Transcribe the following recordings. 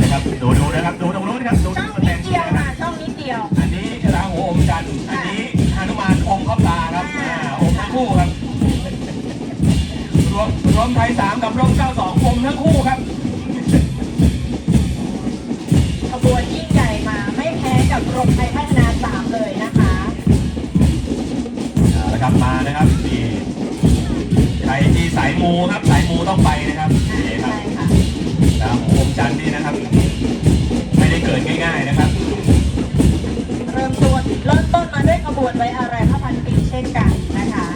นะครับ ดูดูนะครับ ดูตรงนู้นครับ ดูช่องสแตนิดนเดียวนะคค่ะรับช่องนิดเดียว อันนี้ราหูอมจันทร์อันนี้ฮนุมานองค์พระปลาครับอ่าองค์ทั้งคู่ครับ รวมรวมไทยสามกับร่มเก้าสององค์ทั้งคู่ครับขบวนยิ่งใหญ่มาไม่แพ้กับกรมไทยพัฒนาสามเลยนะคะเอาละครับมานะครับนี่ใครที่สายมูครับ สายมูต้องไปนะครับ ขบวนไว้อะไรพระพันปีเช่นกันนะคะ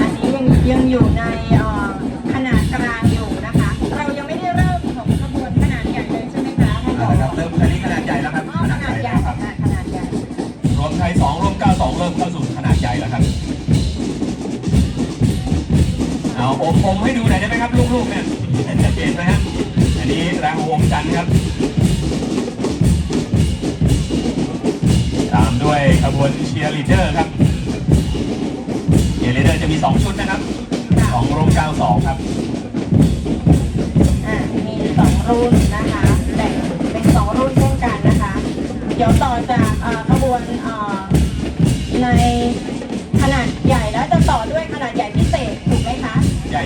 อันนี้ยังยังอยู่ในขนาดกลางอยู่นะคะ เรายังไม่ได้เริ่มของขบวนขนาดใหญ่เลยใช่ไหมคะท่านผอาอละครับเริ่มอันนี้ขนาดใหญ่แล้ว ครับลูกๆเนี่ยเห็นไหมฮะอันนี้แรงวงจันทร์ครับ ตามด้วยขบวนเชียร์ลีดเดอร์ครับเชียร์ลีดเดอร์จะมีสองชุดนะครับสองรวมเก้าสองครับอะมีสองรุ่นนะคะแบ่งเป็นสองรุ่นเช่นกันนะคะ เดี๋ยวต่อจากเอ่อขบวนเอ่อใน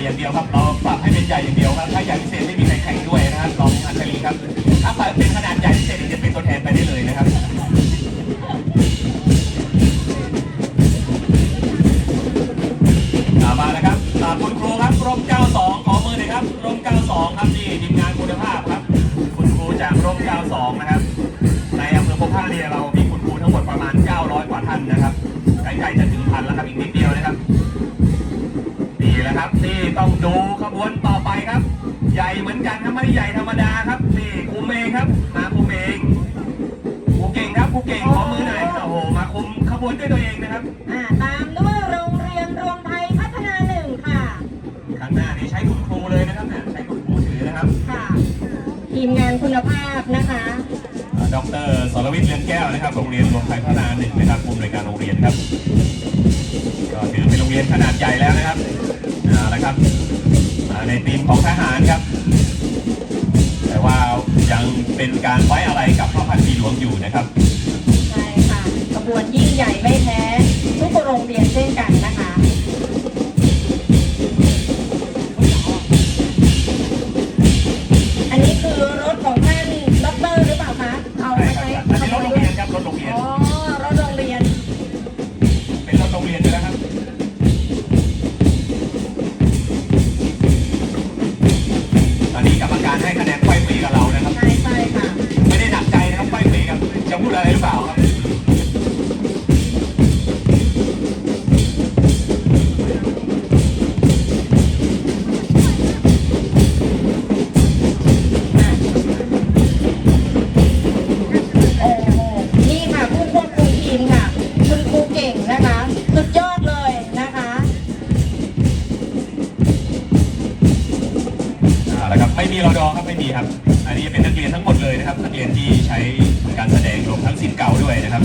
อย่างเดียวครับ เราปรับให้เป็นใหญ่อย่างเดียวครับถ้าใหญ่พิเศษไม่ ดูขบวนต่อไปครับ ใหญ่เหมือนกันครับไม่ได้ใหญ่ธรรมดาครับนี่ครูเมย์ครับมาครูเมย์ครูเก่งครับครูเก่งขอมือหน่อยโอ้โหมาคุมขบวนด้วยตัวเองนะครับอ่าตามด้วยโรงเรียนรวมไทยพัฒนาหนึ่งค่ะ ข้างหน้านี่ใช้คุณครูเลยนะครับเนี่ยใช้คุณครูถือนะครับค่ะ ทีมงานคุณภาพนะคะดรสรวิทย์เรือนแก้วนะครับโรงเรียนรวมไทยพัฒนาหนึ่งนะครับผู้อำนวยการโรงเรียนครับก็ถือเป็นโรงเรียนขนาดใหญ่แล้วนะครับ เอาละครับมา ในทีมของทหารครับ แต่ว่ายังเป็นการไว้อะไรกับพระพันปีหลวงอยู่นะครับ ใช่ค่ะขบวนยิ่งใหญ่ไม่แพ้ทุกโรงเรียนเช่นกัน ที่ใช้การแสดงรวมทั้งสิทธิ์เก่าด้วยนะครับ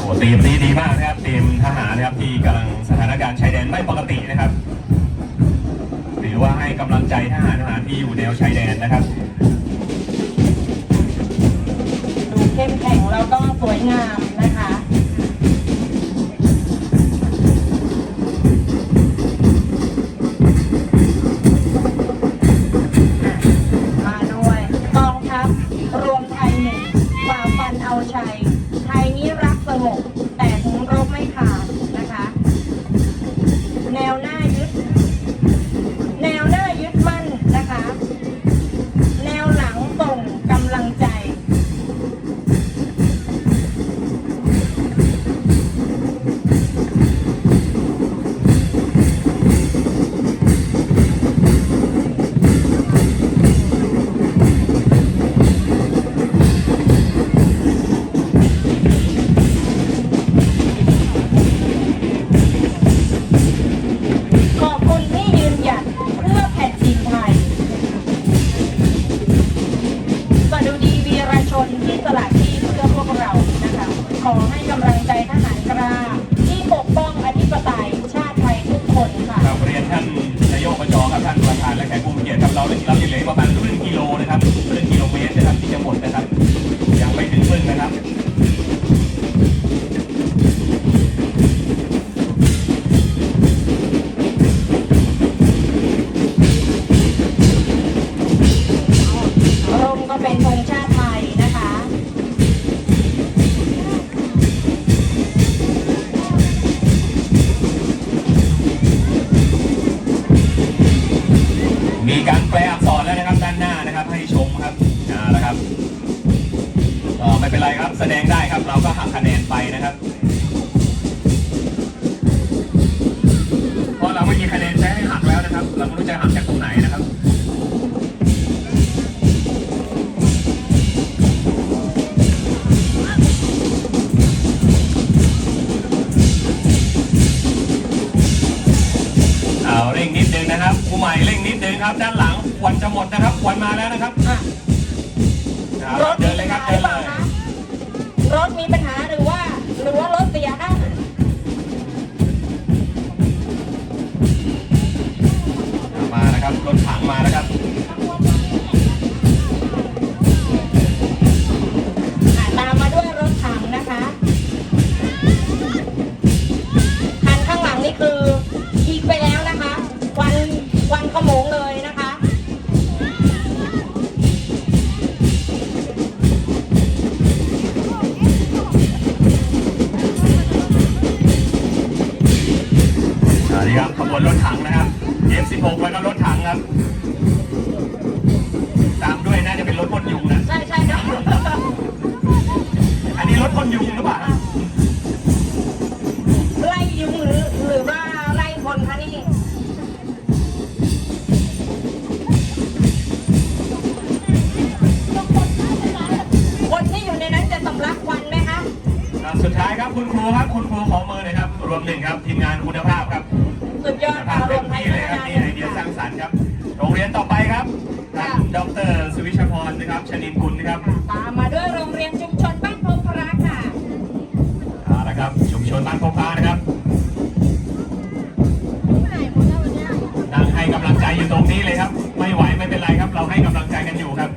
โอ้ทีมนี้ดีมากนะครับทีมทหารนะครับที่กำลังสถานการณ์ชายแดนไม่ปกตินะครับ หรือว่าให้กำลังใจทหารทหารที่อยู่แนวชายแดนนะครับ เข้มแข็งแล้วก็สวยงามนะคะมาด้วยกองทัพรวมไทยหนึ่งฝ่าฟันเอาชัยไทยนี้รักสงบแต่ แสดงได้ครับ เราก็หักคะแนนไปนะครับ เพราะเราไม่มีคะแนนใช้ให้หักแล้วนะครับ เราไม่รู้จะหักจากตรงไหนนะครับเอาเร่งนิดนึงนะครับผู้ใหม่เร่งนิดนึงครับ ด้านหลังควันจะหมดนะครับควันมาแล้วนะครับอะเอารถเดิมีนเลปัยญครับหาหเดิรืนอเปเลล่าย พ่นยุงหรือเปล่าไล่ยุงหรือหรือว่าไล่คนคะนี่คนที่อยู่ในนั้นจะสำลักควันไหมคะครับสุดท้ายครับคุณครูครับคุณครูขอมือหน่อยครับ รวมหนึ่งครับทีมงานคุณภาพครับสุดยอดภาค่ะพรเต็วมมไทยที่พัเลยฒครับนานี่ไอเดียสร้างสรรค์ครับ โรงเรียนต่อไปครับท่านดรสุวิชพรนะครับชนินกุลนะครับ ครับชุมชนบ้านพบพานะครับนั่งให้กำลังใจอยู่ตรงนี้เลยครับ ไม่ไหวไม่เป็นไรครับ เราให้กำลังใจกันอยู่ครับ